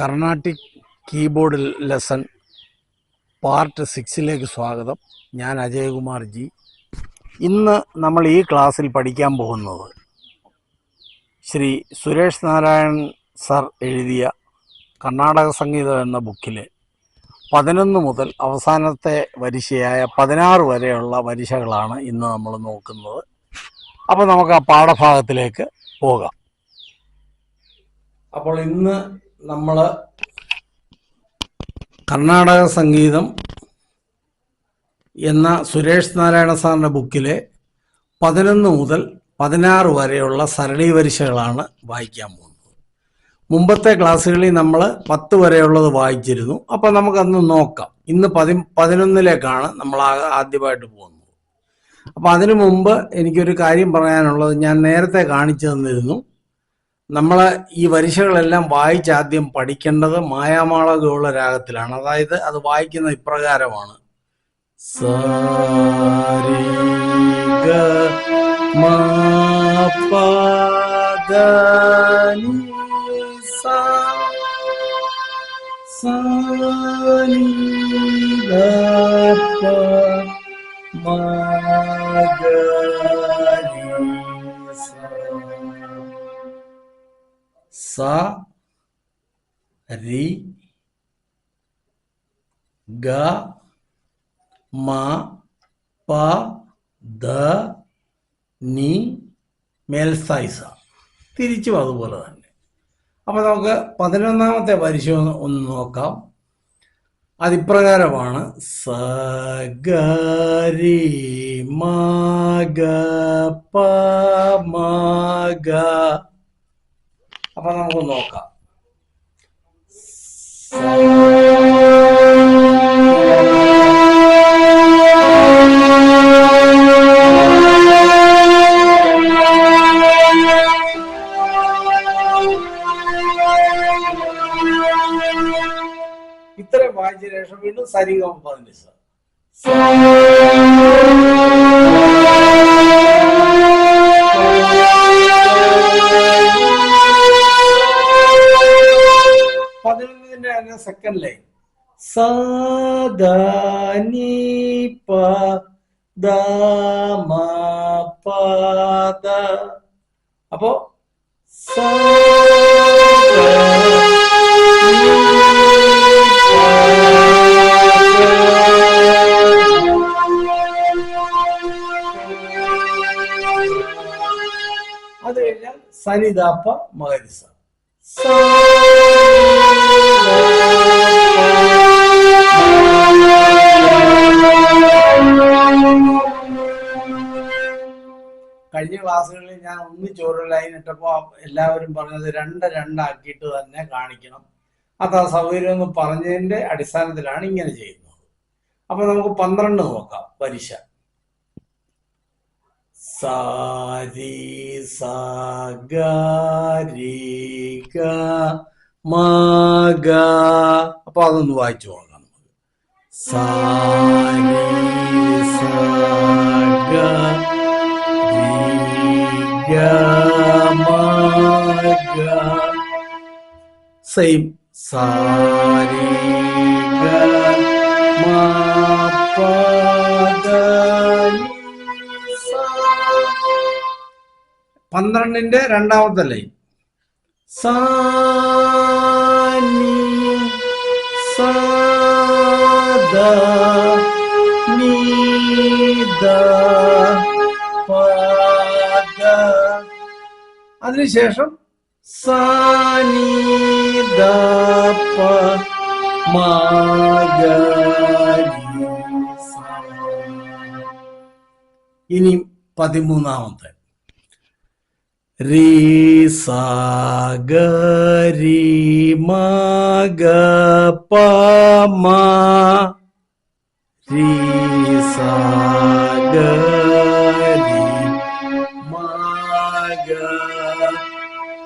Carnatic keyboard lesson part സിക്സിലേക്ക് സ്വാഗതം. ഞാൻ അജയകുമാർ ജി. ഇന്ന് നമ്മൾ ഈ ക്ലാസ്സിൽ പഠിക്കാൻ പോകുന്നത് ശ്രീ സുരേഷ് നാരായൺ സർ എഴുതിയ കർണാടക സംഗീതം എന്ന ബുക്കിലെ പതിനൊന്ന് മുതൽ അവസാനത്തെ വരിശയായ പതിനാറ് വരെയുള്ള വരിശകളാണ് ഇന്ന് നമ്മൾ നോക്കുന്നത്. അപ്പോൾ നമുക്ക് ആ പാഠഭാഗത്തിലേക്ക് പോകാം. അപ്പോൾ ഇന്ന് നമ്മൾ കർണാടക സംഗീതം എന്ന സുരേഷ് നാരായണ സാറിന്റെ ബുക്കിലെ പതിനൊന്ന് മുതൽ പതിനാറ് വരെയുള്ള സരണി വരിശകളാണ് വായിക്കാൻ പോകുന്നത്. മുമ്പത്തെ ക്ലാസ്സുകളിൽ നമ്മൾ പത്ത് വരെയുള്ളത് വായിച്ചിരുന്നു. അപ്പോൾ നമുക്കന്ന് നോക്കാം. ഇന്ന് പതി പതിനൊന്നിലേക്കാണ് നമ്മൾ ആദ്യമായിട്ട് പോകുന്നത്. അപ്പോൾ അതിനു മുമ്പ് എനിക്കൊരു കാര്യം പറയാനുള്ളത് ഞാൻ നേരത്തെ കാണിച്ചു തന്നിരുന്നു. നമ്മൾ ഈ വരിശകളെല്ലാം വായിച്ച് ആദ്യം പഠിക്കേണ്ടത് മായാമാള ഗൗള രാഗത്തിലാണ്. അതായത് അത് വായിക്കുന്ന ഇപ്രകാരമാണ്. സാരി ഗ മ സ രി ഗ മ പ ദ നി മേൽസായിസ തിരിച്ചും അതുപോലെ തന്നെ. അപ്പോൾ നമുക്ക് പതിനൊന്നാമത്തെ പരിശോധന ഒന്ന് നോക്കാം. അതിപ്രകാരമാണ് സ ഗ രി മ ഗ പ മ ഗ അപ്പൊ നമുക്ക് നോക്കാം ഇത്രയും വായിച്ച ശേഷം വീണ്ടും സരിഗമ പതിനിസ പതിനൊന്നിന്റെ തന്നെ സെക്കൻഡ് ലൈൻ സദാനി പ ദ മ പ ദ. അപ്പോ സ അത് കഴിഞ്ഞാൽ സനിതാപ്പ മകരിസ കഴിഞ്ഞ ക്ലാസ്സുകളിൽ ഞാൻ ഒന്നിച്ച് ഒരു ലൈൻ ഇട്ടപ്പോൾ എല്ലാവരും പറഞ്ഞത് രണ്ട് രണ്ടാക്കിയിട്ട് തന്നെ കാണിക്കണം. അത് ആ സൗകര്യം എന്ന് പറഞ്ഞതിന്റെ അടിസ്ഥാനത്തിലാണ് ഇങ്ങനെ ചെയ്യുന്നത്. അപ്പൊ നമുക്ക് പന്ത്രണ്ട് നോക്കാം. പരീക്ഷ. സാരി സാരി മാഗ അപ്പൊ അതൊന്ന് വായിച്ചു നോക്കാം നമുക്ക്. സാരി സാ ഗ രി ഗ മ ഗ സെയിം സാരി പന്ത്രണ്ടിന്റെ രണ്ടാമത്തെ ലൈൻ സാനി സദ നീദ അതിനുശേഷം സാനിദ പ മഗരി സ. ഇനി പതിമൂന്നാമത്തെ രി സ ഗ രി മ പ രി സ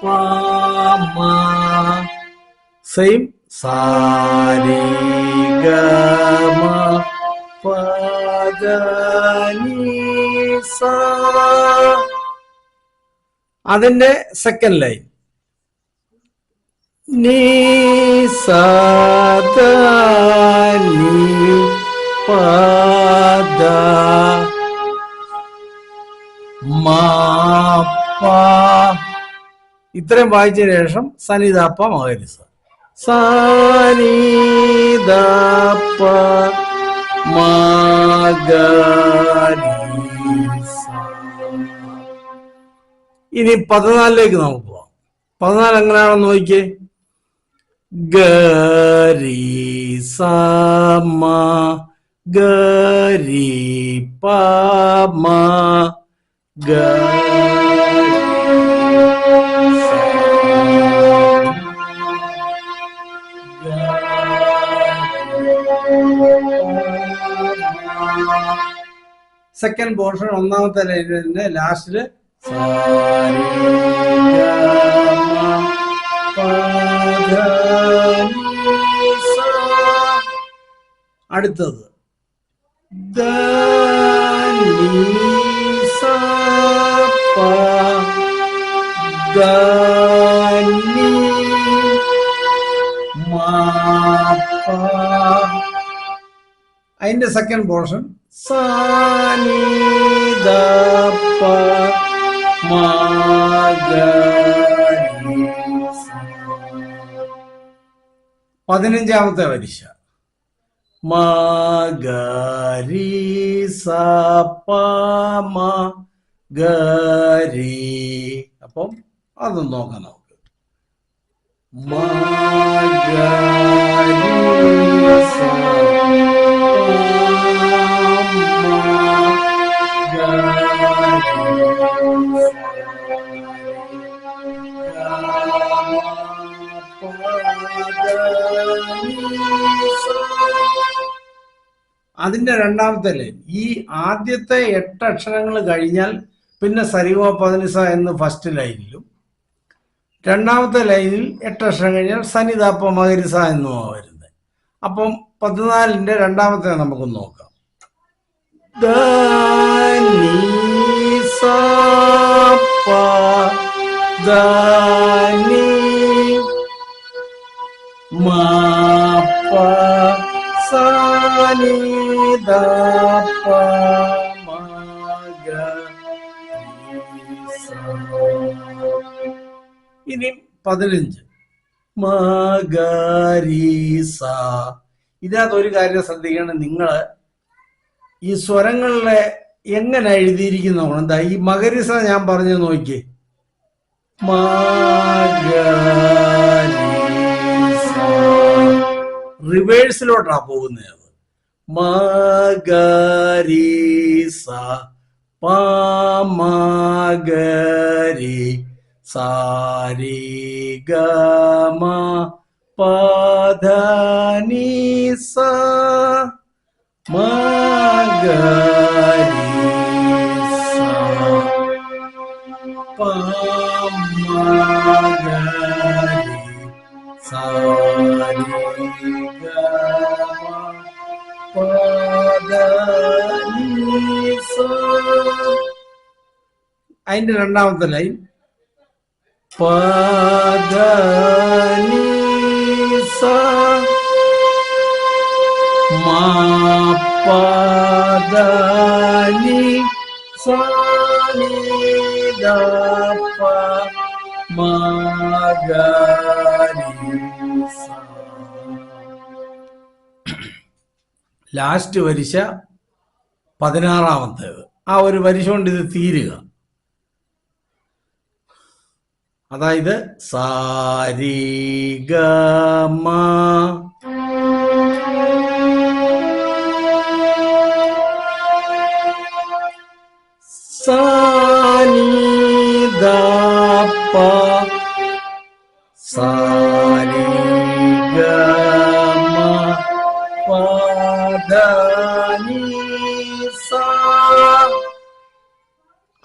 മ സെയിം സാരി ഗമ മ അതിന്റെ സെക്കൻഡ് ലൈൻ നീ സദ നീ പദ. മാപ്പ. ഇത്രയും വായിച്ചതിന് ശേഷം സനിതാപ്പ മകരിസ സനിതാപ്പ ഇനി പതിനാലിലേക്ക് നമുക്ക് പോവാം. പതിനാല് എങ്ങനെയാണെന്ന് നോക്കിയേ? ഗരി സമ ഗരി പമ സെക്കൻഡ് പോർഷൻ ഒന്നാമത്തെ ലൈനിൽ തന്നെ ലാസ്റ്റിൽ അടുത്തത്. അതിന്റെ സെക്കൻഡ് പോർഷൻ പതിനഞ്ചാമത്തെ വരിശ മഗരി സപമ ഗരി അപ്പം അതൊന്ന് നോക്കാം നമുക്ക്. മഗരി അതിന്റെ രണ്ടാമത്തെ ലൈൻ ഈ ആദ്യത്തെ എട്ട് അക്ഷരങ്ങൾ കഴിഞ്ഞാൽ പിന്നെ സരിവോ പതിനിസ എന്ന് ഫസ്റ്റ് ലൈനിലും രണ്ടാമത്തെ ലൈനിൽ എട്ട് അക്ഷരം കഴിഞ്ഞാൽ സനിതാപ്പ മകരിസ എന്നുമാണ് വരുന്നത്. അപ്പം പതിനാലിന്റെ രണ്ടാമത്തെ നമുക്ക് നോക്കാം. ധനി സ പ ധനി മ പ ദ. ഇനി പതിനഞ്ച്. മഗരീസ. ഇതിനകത്ത് ഒരു കാര്യം ശ്രദ്ധിക്കണം നിങ്ങൾ ഈ സ്വരങ്ങളിലെ എങ്ങനെ എഴുതിയിരിക്കുന്ന എന്താ ഈ മകരീസ ഞാൻ പറഞ്ഞു നോക്കി നോക്കിയേ റിവേഴ്സിലോട്ടാ പോകുന്നത്. മാഗരി പാമഗരി സാരി ഗമ പധനി സ മഗരി പമഗരി സാരി അതിന്റെ രണ്ടാമത്തെ ലൈൻ പദനി സ മാ സ ലാസ്റ്റ് വരിശ പതിനാറാമത്തേത് ആ ഒരു വരിശ കൊണ്ട് ഇത് തീരുക. അതായത് സാരി ഗമ സാനി ദപ്പ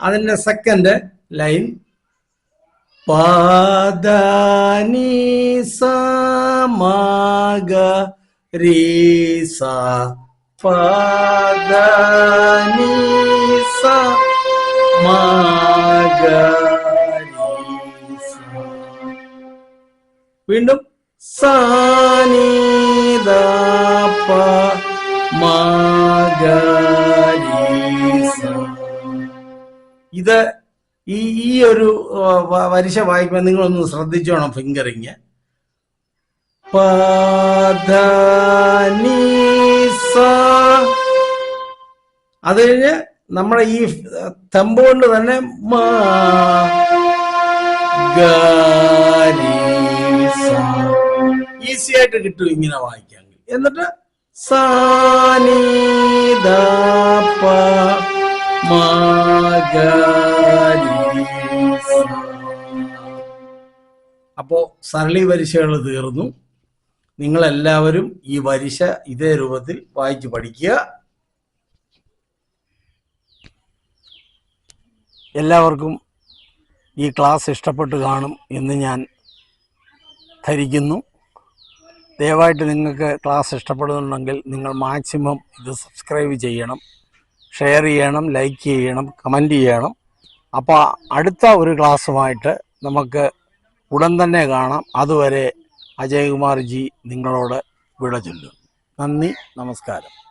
അതിന്റെ സെക്കൻഡ് ലൈൻ പാദാനി സമാഗ രീസ പാദാനി സമാഗ വീണ്ടും സാനിദാ ഇത് ഈ ഈ ഒരു വരിശ വായിക്കുമ്പോൾ നിങ്ങളൊന്ന് ശ്രദ്ധിച്ചോണം ഫിംഗറിങ്. അത് കഴിഞ്ഞ് നമ്മുടെ ഈ തെമ്പ് കൊണ്ട് തന്നെ. ഈസി ആയിട്ട് കിട്ടും ഇങ്ങനെ വായിക്കാൻ എന്നിട്ട് സാനി അപ്പോ സരളി വരിശകൾ തീർന്നു. നിങ്ങൾ എല്ലാവരും ഈ വരിശ ഇതേ രൂപത്തിൽ വായിച്ചു പഠിക്കുക. എല്ലാവർക്കും ഈ ക്ലാസ് ഇഷ്ടപ്പെട്ട് കാണും എന്ന് ഞാൻ ധരിക്കുന്നു. ദയവായിട്ട് നിങ്ങൾക്ക് ക്ലാസ് ഇഷ്ടപ്പെടുന്നുണ്ടെങ്കിൽ നിങ്ങൾ മാക്സിമം ഇത് സബ്സ്ക്രൈബ് ചെയ്യണം. ഷെയർ ചെയ്യണം ലൈക്ക് ചെയ്യണം കമന്റ് ചെയ്യണം. അപ്പോൾ അടുത്ത ഒരു ക്ലാസ്സുമായിട്ട് നമുക്ക് ഉടൻ തന്നെ കാണാം. അതുവരെ അജയ്കുമാർ ജി നിങ്ങളോട് വിട ചൊല്ലും. നന്ദി നമസ്കാരം.